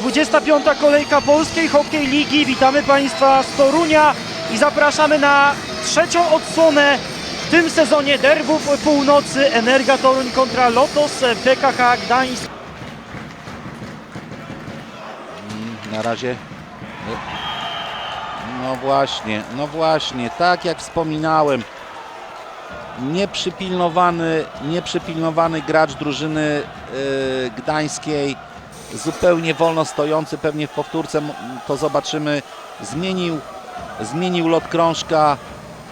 25. kolejka Polskiej Hokej Ligi. Witamy Państwa z Torunia i zapraszamy na trzecią odsłonę w tym sezonie derbów północy Energa Toruń kontra Lotos PKK Gdańsk. Na razie. No właśnie, no właśnie, tak jak wspominałem. Nieprzypilnowany, nieprzypilnowany gracz drużyny yy, gdańskiej, zupełnie wolno stojący, pewnie w powtórce to zobaczymy. Zmienił, zmienił lot krążka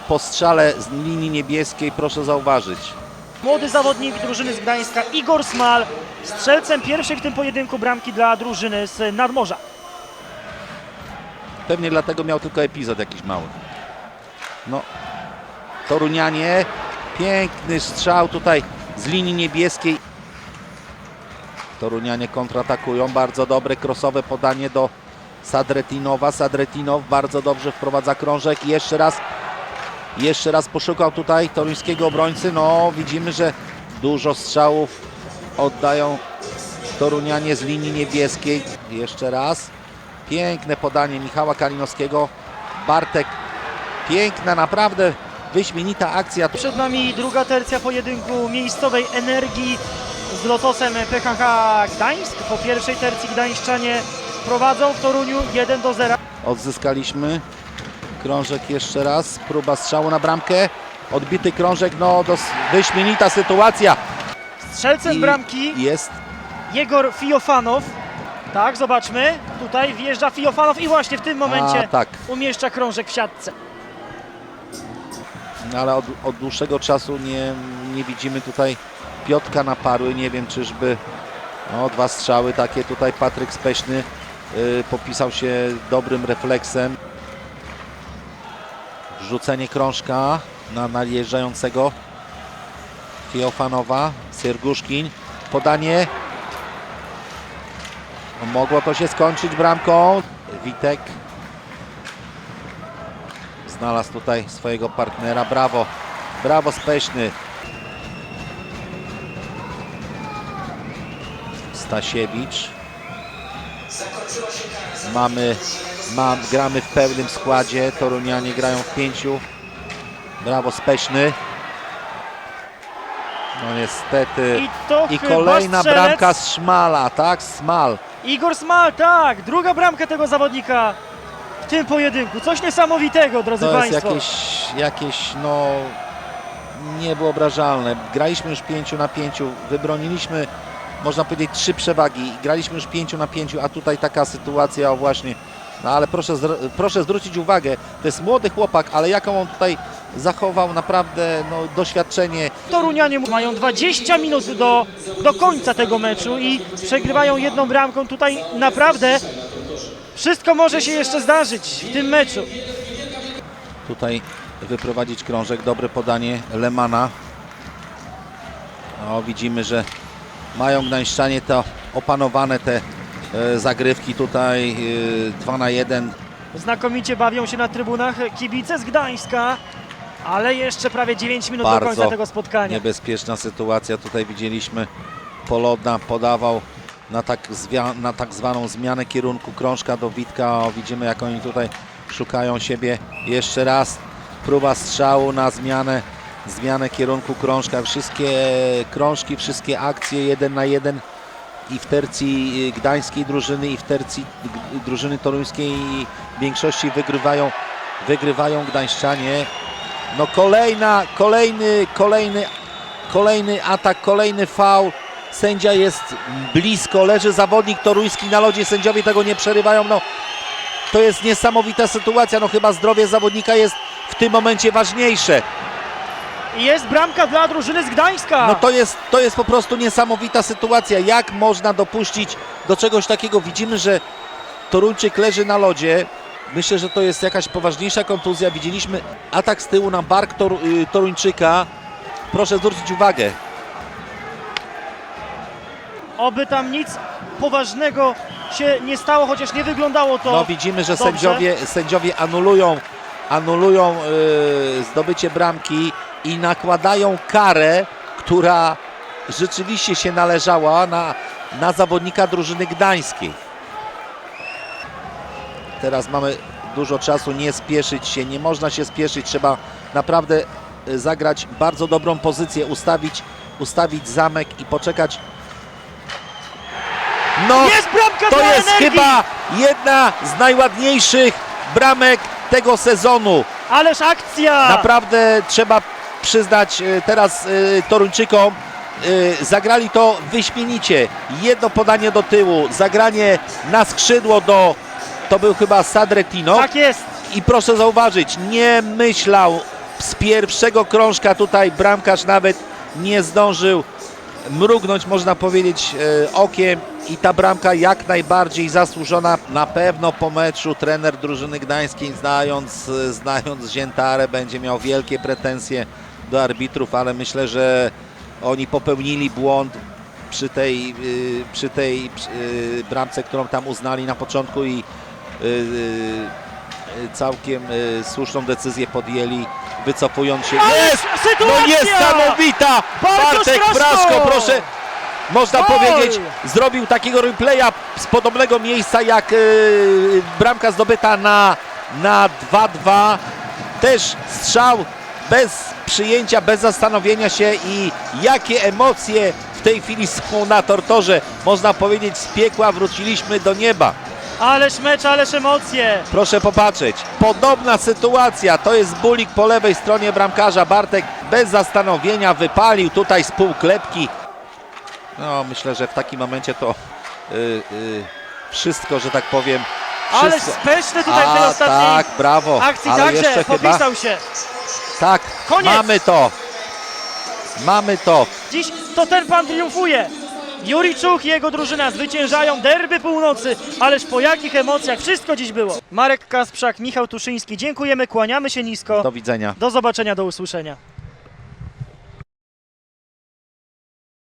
po strzale z linii niebieskiej, proszę zauważyć. Młody zawodnik drużyny z Gdańska Igor Smal, strzelcem pierwszej w tym pojedynku bramki dla drużyny z Nadmorza. Pewnie dlatego miał tylko epizod jakiś mały. No, Torunianie, piękny strzał tutaj z linii niebieskiej. Torunianie kontratakują, bardzo dobre krosowe podanie do Sadretinowa. Sadretinow bardzo dobrze wprowadza krążek. Jeszcze raz, jeszcze raz poszukał tutaj toruńskiego obrońcy. No, widzimy, że dużo strzałów oddają Torunianie z linii niebieskiej. Jeszcze raz. Piękne podanie Michała Kalinowskiego. Bartek, piękna, naprawdę wyśmienita akcja. Przed nami druga tercja pojedynku miejscowej energii z Lotosem PKK Gdańsk. Po pierwszej tercji Gdańszczanie prowadzą w Toruniu 1 do 0. Odzyskaliśmy krążek jeszcze raz. Próba strzału na bramkę. Odbity krążek, no dos- wyśmienita sytuacja. Strzelcem I bramki Jest Jegor Fiofanow. Tak, zobaczmy. Tutaj wjeżdża Fiofanow i właśnie w tym momencie A, tak. umieszcza krążek w siatce. No, ale od, od dłuższego czasu nie, nie widzimy tutaj Piotka na parły. Nie wiem, czyżby no, dwa strzały takie tutaj Patryk Speśny y, popisał się dobrym refleksem. Rzucenie krążka na nadjeżdżającego Fiofanowa, Sierguszkin. Podanie. Mogło to się skończyć bramką. Witek znalazł tutaj swojego partnera. Brawo, brawo Speśny. Stasiewicz. Mamy, mam, gramy w pełnym składzie. Torunianie grają w pięciu. Brawo Speśny. No niestety. I to I kolejna strzelec. bramka z Szmala, tak? Smal. Igor Smal, tak. Druga bramka tego zawodnika w tym pojedynku. Coś niesamowitego, drodzy To jest Państwo. jakieś, jakieś no niewyobrażalne. Graliśmy już 5 na 5, wybroniliśmy można powiedzieć trzy przewagi. Graliśmy już 5 na 5, a tutaj taka sytuacja o właśnie. No ale proszę, proszę zwrócić uwagę, to jest młody chłopak, ale jaką on tutaj zachował naprawdę no, doświadczenie. Torunianie mają 20 minut do, do końca tego meczu i przegrywają jedną bramką. Tutaj naprawdę wszystko może się jeszcze zdarzyć w tym meczu. Tutaj wyprowadzić krążek, dobre podanie Lemana. No, widzimy, że mają Gdańszczanie to opanowane te e, zagrywki tutaj 2 na 1. Znakomicie bawią się na trybunach kibice z Gdańska, ale jeszcze prawie 9 minut do Bardzo końca tego spotkania. Niebezpieczna sytuacja. Tutaj widzieliśmy Polodna podawał na tak, zwia- na tak zwaną zmianę kierunku krążka do Witka. O, widzimy jak oni tutaj szukają siebie. Jeszcze raz próba strzału na zmianę, zmianę kierunku krążka. Wszystkie krążki, wszystkie akcje jeden na jeden i w tercji y, gdańskiej drużyny i w tercji drużyny toruńskiej w większości wygrywają, wygrywają gdańszczanie. No kolejna, kolejny, kolejny, kolejny atak, kolejny faul. Sędzia jest blisko, leży zawodnik toruński na lodzie, sędziowie tego nie przerywają. No, to jest niesamowita sytuacja, no chyba zdrowie zawodnika jest w tym momencie ważniejsze. I Jest bramka dla drużyny z Gdańska. No to jest, to jest po prostu niesamowita sytuacja. Jak można dopuścić do czegoś takiego? Widzimy, że Toruńczyk leży na lodzie. Myślę, że to jest jakaś poważniejsza kontuzja. Widzieliśmy atak z tyłu na bark Tor, y, Toruńczyka. Proszę zwrócić uwagę. Oby tam nic poważnego się nie stało, chociaż nie wyglądało to. No widzimy, że dobrze. sędziowie, sędziowie anulują, anulują y, zdobycie bramki i nakładają karę, która rzeczywiście się należała na, na zawodnika drużyny gdańskiej. teraz mamy dużo czasu, nie spieszyć się, nie można się spieszyć, trzeba naprawdę e, zagrać bardzo dobrą pozycję, ustawić, ustawić zamek i poczekać. No, Jest bramka to jest Energii! chyba jedna z najładniejszych bramek tego sezonu. Ależ akcja! Naprawdę trzeba przyznać e, teraz e, Toruńczykom, e, zagrali to wyśmienicie. Jedno podanie do tyłu, zagranie na skrzydło do, to był chyba Sadretino. Tak jest. I proszę zauważyć, nie myślał z pierwszego krążka tutaj bramkarz nawet nie zdążył mrugnąć, można powiedzieć, okiem i ta bramka jak najbardziej zasłużona. Na pewno po meczu trener drużyny gdańskiej, znając, znając Ziętarę, będzie miał wielkie pretensje do arbitrów, ale myślę, że oni popełnili błąd przy tej, y, przy tej y, bramce, którą tam uznali na początku i y, całkiem słuszną decyzję podjęli, wycofując się. Jest! sytuacja! No niesamowita! Bartek Fraszko! Proszę, można powiedzieć, zrobił takiego replaya z podobnego miejsca jak bramka zdobyta na, na 2-2. Też strzał bez przyjęcia, bez zastanowienia się i jakie emocje w tej chwili są na tortorze. Można powiedzieć z piekła wróciliśmy do nieba. Ależ mecz, ależ emocje. Proszę popatrzeć, podobna sytuacja, to jest Bulik po lewej stronie bramkarza, Bartek bez zastanowienia wypalił tutaj z półklepki. No myślę, że w takim momencie to y, y, wszystko, że tak powiem, Ależ wszystko. speszny tutaj w tej A, ostatniej tak, brawo, akcji ale także jeszcze chyba, popisał się. Tak, Koniec. mamy to, mamy to. Dziś to ten pan triumfuje. Juri Czuch i jego drużyna zwyciężają derby północy, ależ po jakich emocjach wszystko dziś było. Marek Kasprzak, Michał Tuszyński, dziękujemy, kłaniamy się nisko. Do widzenia. Do zobaczenia, do usłyszenia.